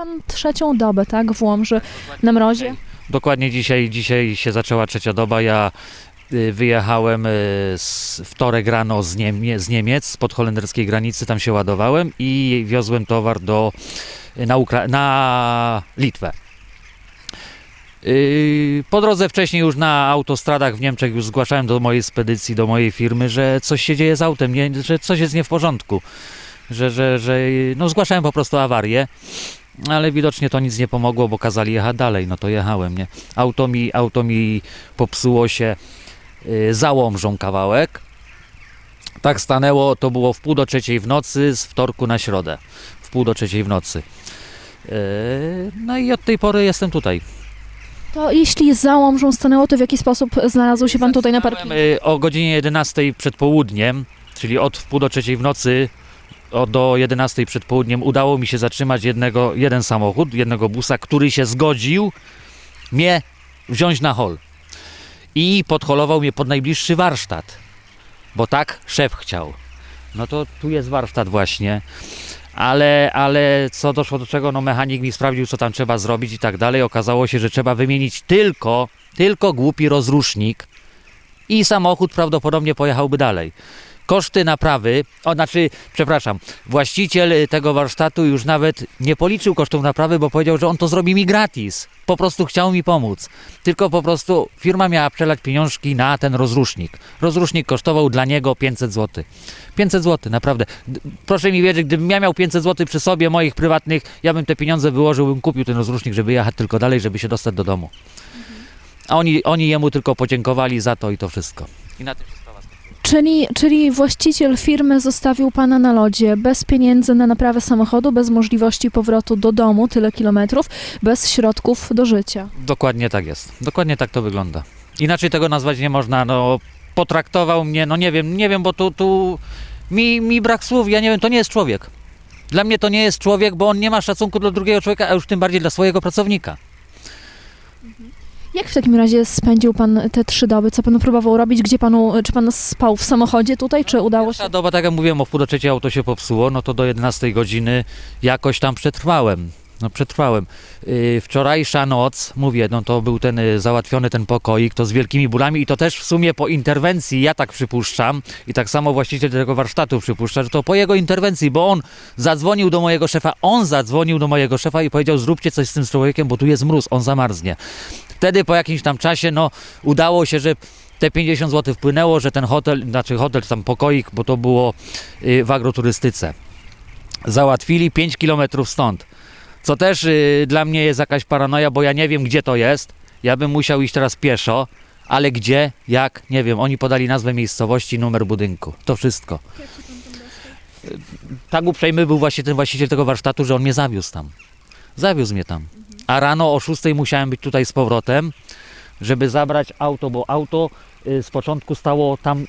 Pan trzecią dobę, tak, w Łomży na mrozie? Dokładnie dzisiaj, dzisiaj się zaczęła trzecia doba. Ja y, wyjechałem y, z wtorek rano z, Niemie, z Niemiec, spod holenderskiej granicy, tam się ładowałem i wiozłem towar do, na, Ukra- na Litwę. Y, Po drodze wcześniej już na autostradach w Niemczech już zgłaszałem do mojej spedycji, do mojej firmy, że coś się dzieje z autem, nie, że coś jest nie w porządku. Że, że, że no zgłaszałem po prostu awarię. Ale widocznie to nic nie pomogło, bo kazali jechać dalej, no to jechałem, nie? Auto mi, auto mi popsuło się y, za Łomżą kawałek. Tak stanęło, to było w pół do trzeciej w nocy, z wtorku na środę. W pół do trzeciej w nocy. Yy, No i od tej pory jestem tutaj. To jeśli za Łomżą stanęło, to w jaki sposób znalazł się pan tutaj na parkingu? Y, O godzinie 11 przed południem, czyli od pół do trzeciej w nocy o, do 11 przed południem udało mi się zatrzymać jednego, jeden samochód, jednego busa, który się zgodził mnie wziąć na hol. I podholował mnie pod najbliższy warsztat, bo tak szef chciał. No to tu jest warsztat właśnie. Ale, ale co doszło do czego, no mechanik mi sprawdził, co tam trzeba zrobić i tak dalej. Okazało się, że trzeba wymienić tylko, tylko głupi rozrusznik i samochód prawdopodobnie pojechałby dalej. Koszty naprawy, o znaczy, przepraszam, właściciel y, tego warsztatu już nawet nie policzył kosztów naprawy, bo powiedział, że on to zrobi mi gratis. Po prostu chciał mi pomóc. Tylko po prostu firma miała przelać pieniążki na ten rozrusznik. Rozrusznik kosztował dla niego 500 zł. 500 zł, naprawdę. Proszę mi wierzyć, gdybym ja miał 500 zł przy sobie, moich prywatnych, ja bym te pieniądze wyłożył, bym kupił ten rozrusznik, żeby jechać tylko dalej, żeby się dostać do domu. A oni, oni jemu tylko podziękowali za to i to wszystko. I na tym. Czyli, czyli właściciel firmy zostawił pana na lodzie bez pieniędzy na naprawę samochodu, bez możliwości powrotu do domu, tyle kilometrów, bez środków do życia. Dokładnie tak jest. Dokładnie tak to wygląda. Inaczej tego nazwać nie można. No, potraktował mnie, no nie wiem, nie wiem, bo tu, tu mi, mi brak słów, ja nie wiem, to nie jest człowiek. Dla mnie to nie jest człowiek, bo on nie ma szacunku dla drugiego człowieka, a już tym bardziej dla swojego pracownika. Jak w takim razie spędził pan te trzy doby? Co pan próbował robić? Gdzie panu, czy pan spał w samochodzie tutaj, czy udało się? Ta doba, tak jak mówiłem, o wpół do trzeciej auto się popsuło, no to do 11 godziny jakoś tam przetrwałem. No przetrwałem. Yy, wczorajsza noc, mówię, no to był ten y, załatwiony ten pokoik, to z wielkimi bólami i to też w sumie po interwencji, ja tak przypuszczam i tak samo właściciel tego warsztatu przypuszcza, że to po jego interwencji, bo on zadzwonił do mojego szefa, on zadzwonił do mojego szefa i powiedział zróbcie coś z tym człowiekiem, bo tu jest mróz, on zamarznie. Wtedy po jakimś tam czasie, no udało się, że te 50 zł wpłynęło, że ten hotel, znaczy hotel, tam pokoik, bo to było y, w agroturystyce. Załatwili 5 km stąd. Co też y, dla mnie jest jakaś paranoja, bo ja nie wiem gdzie to jest. Ja bym musiał iść teraz pieszo, ale gdzie, jak, nie wiem. Oni podali nazwę miejscowości, numer budynku. To wszystko. Y, Tak uprzejmy był właśnie ten właściciel tego warsztatu, że on mnie zawiózł tam. Zawiózł mnie tam. A rano o 6 musiałem być tutaj z powrotem, żeby zabrać auto, bo auto y, z początku stało tam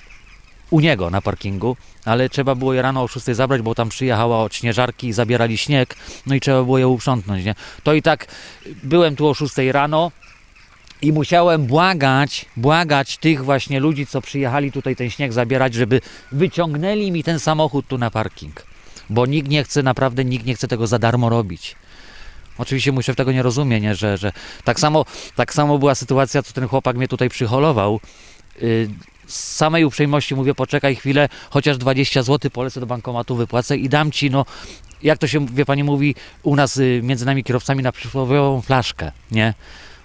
u niego na parkingu, ale trzeba było je rano o 6 zabrać, bo tam przyjechała od śnieżarki i zabierali śnieg, no i trzeba było je uprzątnąć, nie? To i tak byłem tu o 6 rano i musiałem błagać, błagać tych właśnie ludzi, co przyjechali tutaj ten śnieg zabierać, żeby wyciągnęli mi ten samochód tu na parking. Bo nikt nie chce, naprawdę nikt nie chce tego za darmo robić. Oczywiście mój szef tego nie rozumie, nie? Że, że tak, samo, tak samo była sytuacja, co ten chłopak mnie tutaj przyholował. Yy, z samej uprzejmości mówię, poczekaj chwilę, chociaż 20 zł polecę do bankomatu, wypłacę i dam ci, no, jak to się, wie pani, mówi u nas y, między nami kierowcami na przysłowiową flaszkę, nie?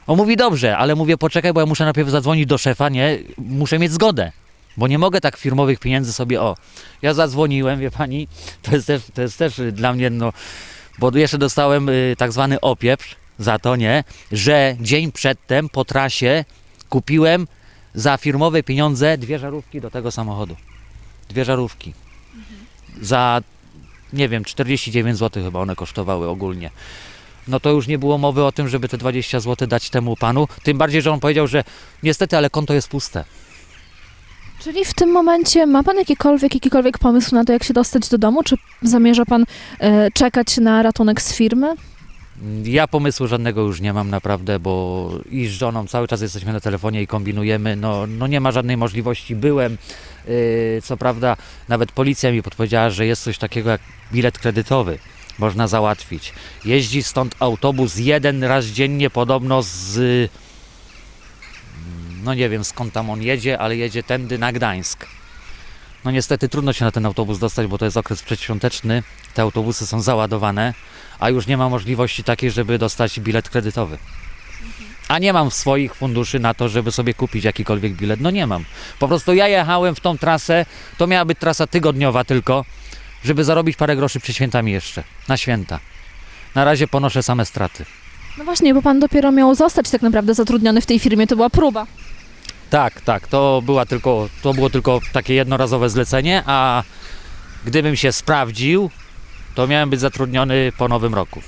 On mówi, dobrze, ale mówię, poczekaj, bo ja muszę najpierw zadzwonić do szefa, nie? Muszę mieć zgodę, bo nie mogę tak firmowych pieniędzy sobie, o. Ja zadzwoniłem, wie pani, to jest też, to jest też y, dla mnie, no, bo jeszcze dostałem y, tak zwany opieprz za to, nie? Że dzień przedtem po trasie kupiłem za firmowe pieniądze dwie żarówki do tego samochodu. Dwie żarówki. Za, nie wiem, 49 zł chyba one kosztowały ogólnie. No to już nie było mowy o tym, żeby te 20 zł dać temu panu. Tym bardziej, że on powiedział, że niestety, ale konto jest puste. Czyli w tym momencie ma pan jakikolwiek, jakikolwiek pomysł na to, jak się dostać do domu? Czy zamierza pan e, czekać na ratunek z firmy? Ja pomysłu żadnego już nie mam naprawdę, bo i z żoną cały czas jesteśmy na telefonie i kombinujemy. No, no nie ma żadnej możliwości. Byłem, yy, co prawda, nawet policja mi podpowiedziała, że jest coś takiego jak bilet kredytowy. można załatwić. Jeździ stąd autobus jeden raz dziennie, podobno z. y, No nie wiem skąd tam on jedzie, ale jedzie tędy na Gdańsk. No niestety trudno się na ten autobus dostać, bo to jest okres przedświąteczny. Te autobusy są załadowane, a już nie ma możliwości takiej, żeby dostać bilet kredytowy. A nie mam swoich funduszy na to, żeby sobie kupić jakikolwiek bilet. No nie mam. Po prostu ja jechałem w tą trasę, to miała być trasa tygodniowa tylko, żeby zarobić parę groszy przed świętami jeszcze, na święta. Na razie ponoszę same straty. No właśnie, bo pan dopiero miał zostać tak naprawdę zatrudniony w tej firmie, to była próba. Tak, tak, to, była tylko, to było tylko takie jednorazowe zlecenie, a gdybym się sprawdził, to miałem być zatrudniony po nowym roku.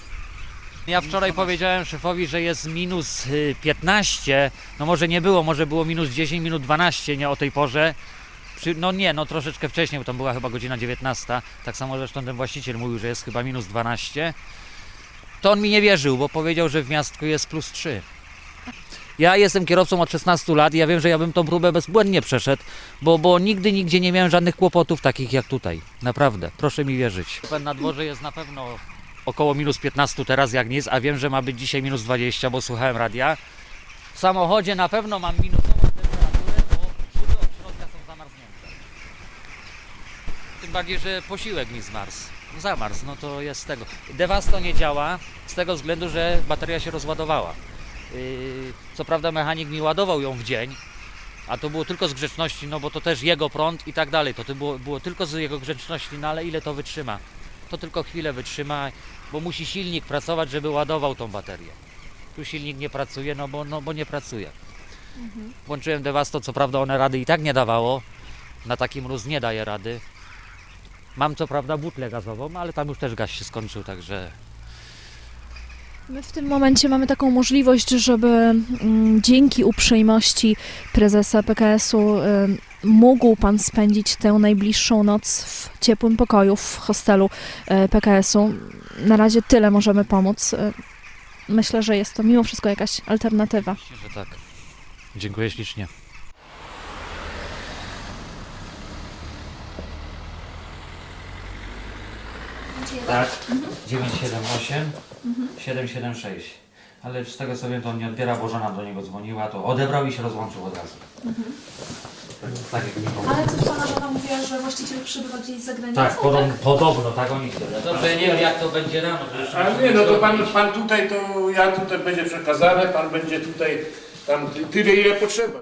Ja wczoraj powiedziałem szefowi, że jest minus y, 15, no może nie było, może było minus 10, minus 12, nie o tej porze. No nie, no troszeczkę wcześniej, bo tam była chyba godzina 19, tak samo zresztą ten właściciel mówił, że jest chyba minus 12. To on mi nie wierzył, bo powiedział, że w miastku jest plus 3. Ja jestem kierowcą od 16 lat i ja wiem, że ja bym tą próbę bezbłędnie przeszedł, bo, bo nigdy, nigdzie nie miałem żadnych kłopotów takich jak tutaj. Naprawdę, proszę mi wierzyć. Na dworze jest na pewno około minus 15 teraz jak nic, a wiem, że ma być dzisiaj minus 20, bo słuchałem radia. W samochodzie na pewno mam minusową temperaturę, bo szyby od środka są zamarznięte. Tym bardziej, że posiłek mi zmarzł. Zamarzł, no to jest z tego. Dewasto nie działa z tego względu, że bateria się rozładowała. Yy, Co prawda mechanik mi ładował ją w dzień, a to było tylko z grzeczności, no bo to też jego prąd i tak dalej. To, to było, było tylko z jego grzeczności, no ale ile to wytrzyma? To tylko chwilę wytrzyma, bo musi silnik pracować, żeby ładował tą baterię. Tu silnik nie pracuje, no bo, no bo nie pracuje. Włączyłem Devasto, co prawda one rady i tak nie dawało. Na taki mróz nie daje rady. Mam co prawda butlę gazową, ale tam już też gaz się skończył, także My w tym momencie mamy taką możliwość, żeby mm, dzięki uprzejmości prezesa PKS-u y, mógł Pan spędzić tę najbliższą noc w ciepłym pokoju w hostelu y, PKS-u. Na razie tyle możemy pomóc. Y, Myślę, że jest to mimo wszystko jakaś alternatywa. Myślę, że tak. Dziękuję ślicznie. Tak, 978 776. Ale z tego co wiem, to on nie odbiera, bo żona do niego dzwoniła, to odebrał i się rozłączył od razu. Tak jak mi powiedział. Ale coś Pana żona mówiła, że właściciel przybywa gdzieś z zagranicy? Tak, podobno, podobno, tak oni chcą. Dobrze, ja nie wiem jak to będzie rano. to jeszcze A muszę nie, no to pan, zrobić. pan tutaj, to ja tutaj będzie przekazane, pan będzie tutaj, tam ty- tyle ile potrzeba.